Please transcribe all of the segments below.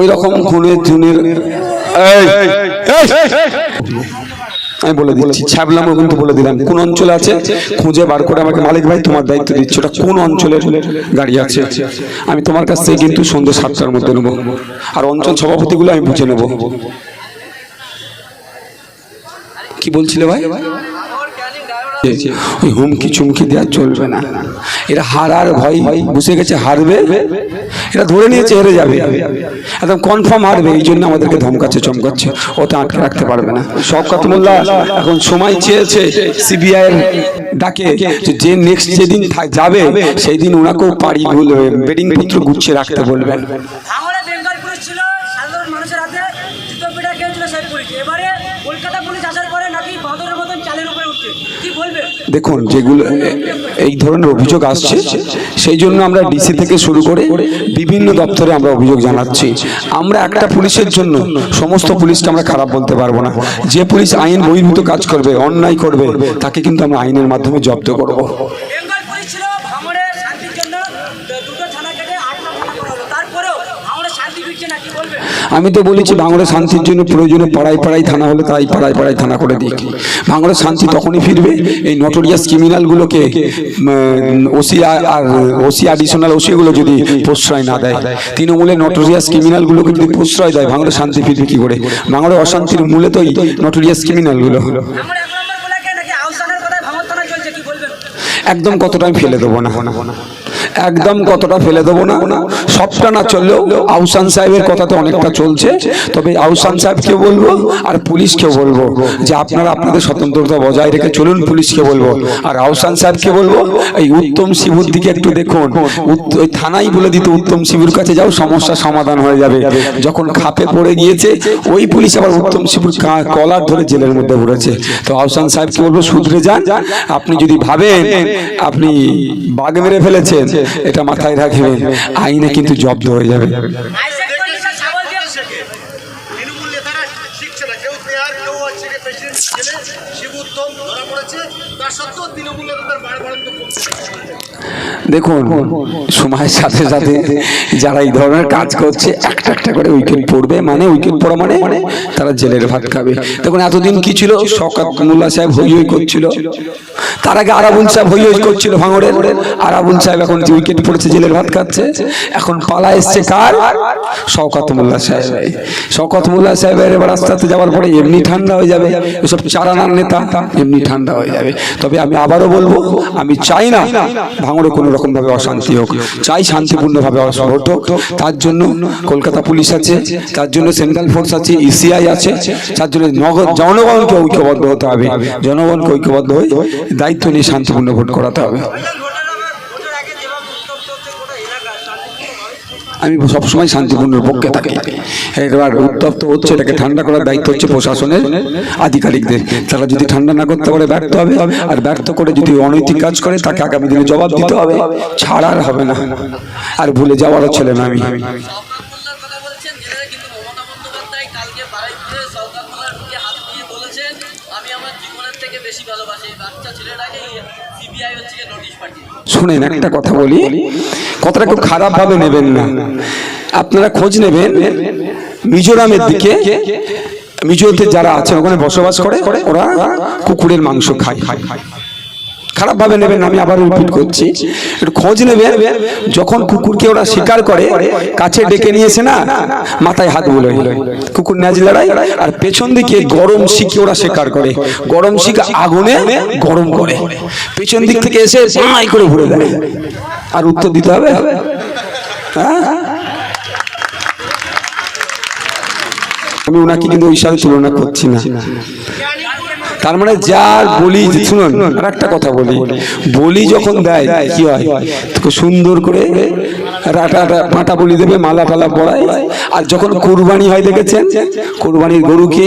ওই রকম এই, এই, আমি বলে দিচ্ছি ছ্যাবলামও কিন্তু বলে দিলাম। কোন অঞ্চলে আছে? খুঁজে বার করে আমাকে মালিক ভাই তোমার দায়িত্ব দিচ্ছি। ওটা কোন অঞ্চলের গাড়ি আছে? আমি তোমার কাছ থেকে কিন্তু সন্ধ্যে সাতটার মধ্যে নেব। আর অঞ্চল সভাপতিগুলো আমি বুঝে নেব। কি বলছিলে ভাই? ওই হুমকি চুমকি দেওয়া চলবে না। এরা হারার ভয় বুঝে গেছে, হারবে। এরা ধরে নিয়েছে, হেরে যাবে। একদম কনফার্ম হারবে, এই জন্য আমাদেরকে ধমকাচ্ছে, চমকাচ্ছে। ওটা আটকে রাখতে পারবে না। শওকত মোল্লা এখন সময় চেয়েছে সিবিআই এর ডাকে যে নেক্সট যেদিন যাবে সেই দিন ওনাকেও পাড়ি বেডিং পত্র গুছিয়ে রাখতে বলবেন ভাঙড়ে বেঙ্গল পুলিশ ছিল সাধারণ মানুষের হাতে জুতো পিঠা খেয়েছিল সেই পুলিশ এবারে কলকাতা পুলিশ আসার পরে নাকি বাঁদরের মতন চালের উপরে উঠছে কি বলবে দেখুন, যেগুলো, এই ধরনের অভিযোগ আসছে, সেই জন্য আমরা ডিসি থেকে শুরু করে বিভিন্ন দপ্তরে আমরা অভিযোগ জানাচ্ছি। আমরা একটা পুলিশের জন্য সমস্ত পুলিশকে আমরা খারাপ বলতে পারব না। যে পুলিশ আইন বহির্ভূত কাজ করবে, অন্যায় করবে, তাকে কিন্তু আমরা আইনের মাধ্যমে জব্দ করব। ভাঙড়ে শান্তি না, কি আমি তো বলেছি ভাঙড়ের শান্তির জন্য প্রয়োজনে পাড়ায় পাড়ায় থানা হলে তাই পাড়ায় পাড়ায় থানা করে দিই ভাঙড়ের শান্তি তখনই ফিরবে এই নটোরিয়াস ক্রিমিনালগুলোকে ওসি আর ওসি অ্যাডিশনাল ওসিগুলো যদি প্রশ্রয় না দেয়। তৃণমূলের নটোরিয়াস ক্রিমিনালগুলোকে যদি প্রশ্রয় দেয় ভাঙড়ের শান্তি ফিরবে কি করে? ভাঙড়ের অশান্তির মূলে তো এই নটোরিয়াস ক্রিমিনালগুলো বলবেন? একদম কতটা আমি ফেলে দেবো না। একদম কতটা ফেলে দেবো না? সবটা না চললেও আউসান সাহেবের কথা তো অনেকটা চলছে। তবে আউসান সাহেবকে বলব আর পুলিশকে বলব যে আপনারা আপনাদের স্বতন্ত্রতা বজায় রেখে চলুন পুলিশকে বলব। আর আউসান সাহেবকে বলব, এই উত্তম শিবুর দিকে একটু দেখুন। ওই থানাই বলে দিতে, উত্তম শিবুর কাছে যাও সমস্যা সমাধান হয়ে যাবে। যখন খাপে পড়ে গিয়েছে, ওই পুলিশ আবার উত্তম শিবুর কলার ধরে জেলের মধ্যে পড়েছে তো আহসান সাহেবকে বলব শুধরে যান, আপনি যদি ভাবেন, আপনি বাঘ মেরে ফেলেছেন এটা মাথায় রাখবেন আইনে কিন্তু জব্দ হয়ে যাবে। দেখুন, সময়ের সাথে সাথে যারা এই ধরনের কাজ করছে, একটা একটা করে উইকেট পড়বে মানে উইকেট পড়া মানে মানে তারা জেলের ভাত খাবে। দেখুন, এতদিন কি ছিল? শকাত মোল্লা সাহেব হই হই করছিল। তার আগে আরাবুল সাহেব হই হই করছিল ভাঙড়ের। আরাবুল সাহেব এখন যে উইকেট পড়েছে, জেলের ভাত খাচ্ছে। এখন পালা এসছে কার? শওকত মোল্লা সাহেব। শওকত মোল্লা সাহেবের আস্তে যাওয়ার পরে এমনি ঠান্ডা হয়ে যাবে। এসব চারানার নেতা, এমনি ঠান্ডা হয়ে যাবে। তবে আমি আবারও বলব, আমি চাই না ভাঙড়ে কোনো রকম ভাবে অশান্তি হোক, চাই শান্তিপূর্ণ ভাবে হোক। তার জন্য কলকাতা পুলিশ আছে, তার জন্য সেন্ট্রাল ফোর্স আছে ইসিআই আছে, তার জন্য জনগণকে ঐক্যবদ্ধ হতে হবে। জনগণকে ঐক্যবদ্ধ হয়ে দায়িত্ব নিয়ে শান্তিপূর্ণ ভোট করাতে হবে। আমি সবসময় শান্তিপূর্ণের পক্ষে থাকি। এবার উত্তপ্ত হচ্ছে, এটাকে ঠান্ডা করার দায়িত্ব হচ্ছে প্রশাসনের আধিকারিকদের। তারা যদি ঠান্ডা না করতে পারে, ব্যর্থ হবে। আর ব্যর্থ করে যদি অনৈতিক কাজ করে, তাকে আগামী দিনে জবাব দিতে হবে। ছাড়ার হবে না। আর ভুলে যাওয়ারও ছেলে না আমি। শুনেন, একটা কথা বলি, কথাটা খুব খারাপ ভাবে নেবেন না। আপনারা খোঁজ নেবেন, মিজোরামের দিকে মিজোতে যারা আছে, ওখানে বসবাস করে, ওরা কুকুরের মাংস খায়। খারাপ ভাবে নেবেন আমি আবার রিপিট করছি। একটু খোঁজ নেবেন যখন কুকুরকে ওরা শিকার করে কাছে ডেকে নিয়েছে না মাথায় হাত বুলো কুকুর ন্যাজ লড়াই আর পেছন দিকে গরম শিখে ওরা শিকার করে। গরম শিখ আগুনে গরম করে। পেছন দিক থেকে এসে মাই করে ঘুরে দেয়। আর উত্তর দিতে হবে? হ্যাঁ? আমি ওনাকে কিন্তু ওই সাথে তুলনা করছি না। তার মানে যার বলি শুনুন, আর একটা কথা বলি বলি যখন দেয়, কি হয়? সুন্দর করে রাটা পাটা বলি দেবে, মালা টালা পড়ায় আর যখন কুরবানি হয় দেখেছেন, কুরবানির গরুকে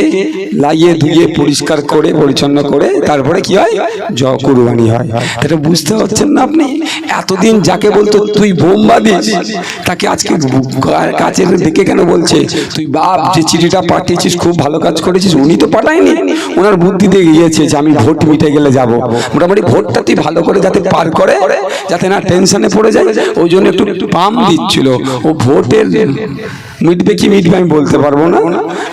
লাগিয়ে ধুয়ে পরিষ্কার করে, পরিচ্ছন্ন করে, তারপরে কি হয়? জ কুরবানি হয়। এটা বুঝতে পারছেন না আপনি? এতদিন যাকে বলতো, তুই বোম্বা তাকে আজকে কাছের দিকে কেন বলছে? তুই বাপ, যে চিঠিটা পাঠিয়েছিস, খুব ভালো কাজ করেছিস। উনি তো পাঠায়নি। ওনার বুদ্ধিতে গিয়েছে যে, আমি ভোট মিটে গেলে যাব। মোটামুটি ভোটটা তুই ভালো করে যাতে পার করে, যাতে না টেনশনে পড়ে যায় ওই জন্য একটু পা আম দিচ্ছিল। ও ভোটের মিটবে কি মিটবে আমি বলতে পারব না।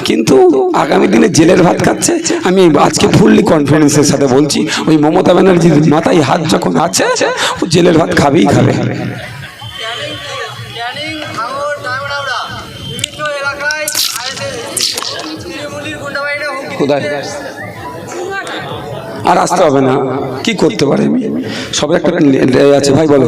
কিন্তু আগামী দিনে জেলের ভাত খাচ্ছে। আমি আজকে ফুললি কনফিডেন্সের সাথে বলছি ওই মমতা ব্যানার্জির মাথায় হাত যখন আছে ও জেলের ভাত খাবেই খাবে। কোথায়? আর আসতে হবে না। কি করতে পারে? সবাই একটা আছে। ভাই বলো।